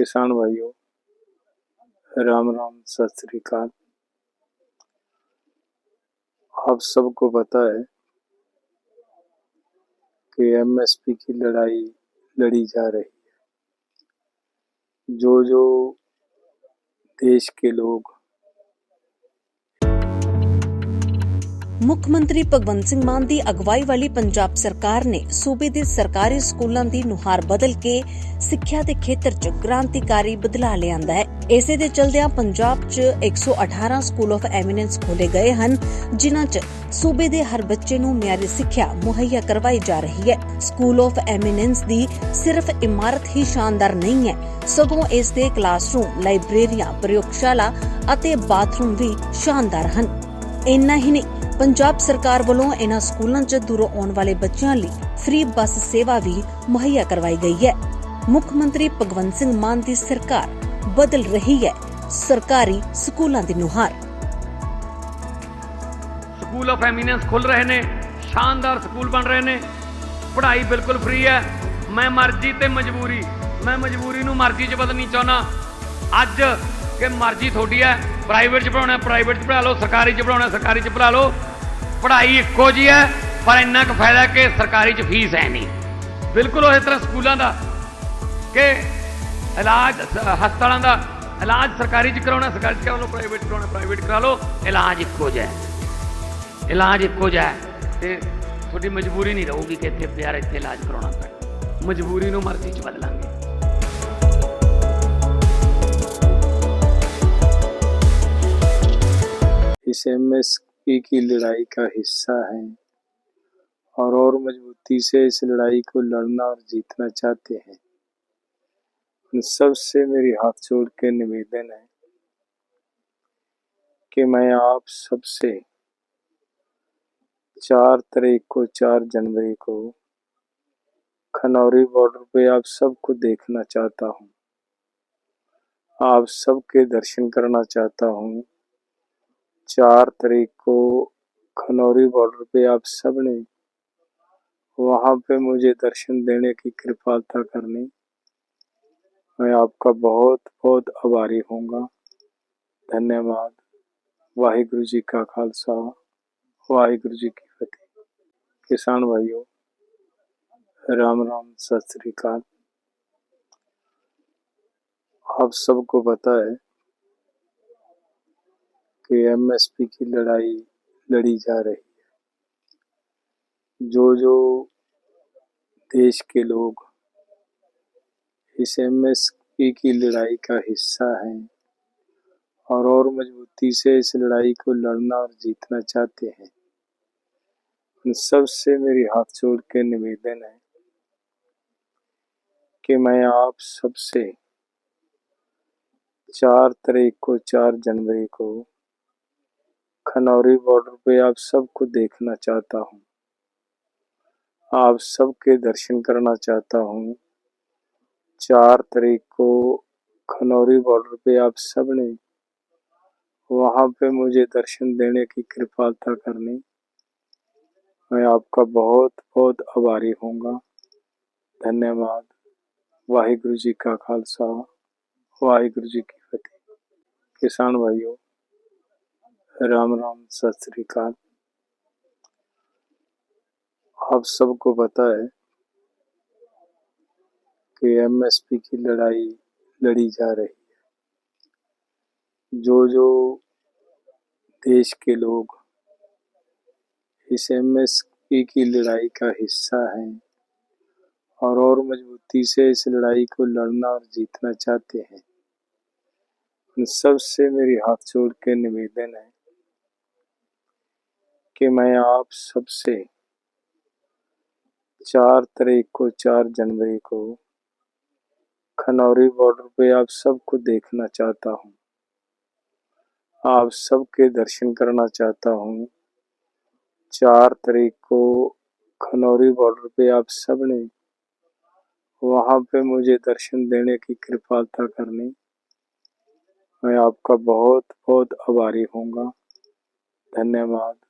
किसान भाइयों, राम राम, सत श्रीकाल आप सबको पता है कि एमएसपी की लड़ाई लड़ी जा रही है। जो जो देश के लोग ਮੁੱਖ ਮੰਤਰੀ ਭਗਵੰਤ ਸਿੰਘ ਮਾਨ ਦੀ ਅਗਵਾਈ ਵਾਲੀ ਪੰਜਾਬ ਸਰਕਾਰ ਨੇ ਸੂਬੇ ਦੇ ਸਰਕਾਰੀ ਸਕੂਲਾਂ ਦੀ ਨੁਹਾਰ ਬਦਲ ਕੇ ਸਿੱਖਿਆ ਦੇ ਖੇਤਰ 'ਚ ਕ੍ਰਾਂਤੀਕਾਰੀ ਬਦਲਾਅ ਲਿਆਂਦਾ ਹੈ। ਇਸੇ ਦੇ ਚਲਦਿਆਂ ਪੰਜਾਬ 'ਚ 118 ਸਕੂਲ ਆਫ ਐਮੀਨੈਂਸ ਖੋਲੇ ਗਏ ਹਨ, ਜਿਨ੍ਹਾਂ 'ਚ ਸੂਬੇ ਦੇ ਹਰ ਬੱਚੇ ਨੂੰ ਮਿਆਰੀ ਸਿੱਖਿਆ ਮੁਹੱਈਆ ਕਰਵਾਈ ਜਾ ਰਹੀ ਹੈ। ਸਕੂਲ ਆਫ ਐਮੀਨੈਂਸ ਦੀ ਸਿਰਫ ਇਮਾਰਤ ਹੀ ਸ਼ਾਨਦਾਰ ਨਹੀਂ ਹੈ, ਸਗੋਂ ਇਸ ਦੇ ਕਲਾਸਰੂਮ, ਲਾਇਬ੍ਰੇਰੀਆਂ, ਪ੍ਰਯੋਗਸ਼ਾਲਾ ਅਤੇ ਬਾਥਰੂਮ ਵੀ ਸ਼ਾਨਦਾਰ ਹਨ। ਇੰਨਾ ਹੀ ਨਹੀਂ ਪੰਜਾਬ ਸਰਕਾਰ ਵੱਲੋਂ ਇਹਨਾਂ ਸਕੂਲਾਂ 'ਚ ਦੂਰੋਂ ਆਉਣ ਵਾਲੇ ਬੱਚਿਆਂ ਲਈ ਫ੍ਰੀ ਬੱਸ ਸੇਵਾ ਵੀ ਮੁਹੱਈਆ ਕਰਵਾਈ ਗਈ ਹੈ। ਮੁੱਖ ਮੰਤਰੀ ਭਗਵੰਤ ਸਿੰਘ ਮਾਨ ਦੀ ਸਰਕਾਰ ਬਦਲ ਰਹੀ ਹੈ ਸਰਕਾਰੀ ਸਕੂਲਾਂ ਦੀ ਨੁਹਾਰ। ਸਕੂਲ ਆਫ ਐਮੀਨੈਂਸ ਖੁੱਲ ਰਹੇ ਨੇ, ਸ਼ਾਨਦਾਰ ਸਕੂਲ ਬਣ ਰਹੇ ਨੇ। ਪੜ੍ਹਾਈ ਬਿਲਕੁਲ ਫ੍ਰੀ ਹੈ। ਮੈਂ ਮਰਜ਼ੀ ਤੇ ਮਜਬੂਰੀ, ਮੈਂ ਮਜਬੂਰੀ ਨੂੰ ਮਰਜ਼ੀ 'ਚ ਬਦਲਣੀ ਚਾਹੁੰਦਾ। ਅੱਜ ਕਿ ਮਰਜ਼ੀ ਤੁਹਾਡੀ ਹੈ। ਪ੍ਰਾਈਵੇਟ 'ਚ ਪੜਾਉਣਾ ਪ੍ਰਾਈਵੇਟ 'ਚ ਪੜ੍ਹਾ ਲਓ, ਸਰਕਾਰੀ 'ਚ ਪੜਾਉਣਾ ਸਰਕਾਰੀ 'ਚ ਪੜ੍ਹਾ ਲਓ। ਪੜ੍ਹਾਈ ਇੱਕੋ ਜੀ ਹੈ, ਪਰ ਇੰਨਾ ਕੁ ਫਾਇਦਾ ਕਿ ਸਰਕਾਰੀ 'ਚ ਫੀਸ ਹੈ ਨਹੀਂ। ਬਿਲਕੁਲ ਉਸੇ ਤਰ੍ਹਾਂ ਸਕੂਲਾਂ ਦਾ ਕਿ ਇਲਾਜ, ਹਸਪਤਾਲਾਂ ਦਾ ਇਲਾਜ ਸਰਕਾਰੀ 'ਚ ਕਰਾਉਣਾ, ਸਰਕਾਰੀ 'ਚ ਕਰਾ ਲਓ ਪ੍ਰਾਈਵੇਟ ਕਰਾਉਣਾ, ਪ੍ਰਾਈਵੇਟ ਕਰਾ ਲਓ, ਇਲਾਜ ਇੱਕੋ ਜਿਹਾ ਇਲਾਜ ਇੱਕੋ ਜਿਹਾ ਹੈ ਤੇ ਤੁਹਾਡੀ ਮਜਬੂਰੀ ਨਹੀਂ ਰਹੂਗੀ ਕਿ ਇੱਥੇ ਪਿਆਰ, ਇੱਥੇ ਇਲਾਜ ਕਰਾਉਣਾ ਪੈਣਾ। ਮਜਬੂਰੀ ਨੂੰ ਮਰਜ਼ੀ 'ਚ ਬਦਲਾਂਗੇ। इस एमएसपी की लड़ाई का हिस्सा हैं और और मजबूती से इस लड़ाई को लड़ना और जीतना चाहते हैं। उन सबसे मेरी हाथ जोड़ के निवेदन है कि मैं आप सबसे चार तारीख को, चार जनवरी को खनौरी बॉर्डर पे आप सबको देखना चाहता हूँ। आप सबके दर्शन करना चाहता हूँ। चार तारीख को खनौरी बॉर्डर पे आप सबने वहाँ पे मुझे दर्शन देने की कृपालता करनी। मैं आपका बहुत बहुत आभारी होऊँगा। धन्यवाद। वाहिगुरु जी का खालसा। वाहिगुरु जी की फतेह। किसान भाइयों, राम राम, सत श्री अकाल। आप सबको पता है कि एमएसपी की लड़ाई, लड़ी जा रही है। जो जो देश के लोग इस एमएसपी की लड़ाई का हिस्सा हैं और और मजबूती से इस लड़ाई को लड़ना और जीतना चाहते हैं, उन सबसे मेरी हाथ जोड़ के निवेदन है कि मैं आप सबसे चार तारीख को, चार जनवरी को खनौरी बॉर्डर पे आप सबको देखना चाहता हूँ। आप सबके दर्शन करना चाहता हूँ। चार तारीख को खनौरी बॉर्डर पे आप सबने वहाँ पे मुझे दर्शन देने की कृपालता करनी। मैं आपका बहुत बहुत आभारी होऊँगा। धन्यवाद। वाहिगुरु जी का खालसा। वाहिगुरु जी की फतेह। किसान भाइयों राम राम, सत श्री अकाल। आप सबको पता है कि एमएसपी की लड़ाई लड़ी जा रही है। जो जो देश के लोग इस एमएसपी की लड़ाई का हिस्सा हैं और और मजबूती से इस लड़ाई को लड़ना और जीतना चाहते हैं, उन सबसे मेरी हाथ जोड़ के निवेदन है कि मैं आप सबसे चार तारीख को, चार जनवरी को खनौरी बॉर्डर पे आप सबको देखना चाहता हूँ। आप सबके दर्शन करना चाहता हूँ। चार तारीख को खनौरी बॉर्डर पे आप सबने वहाँ पे मुझे दर्शन देने की कृपालता करनी। मैं आपका बहुत बहुत आभारी होऊँगा। धन्यवाद।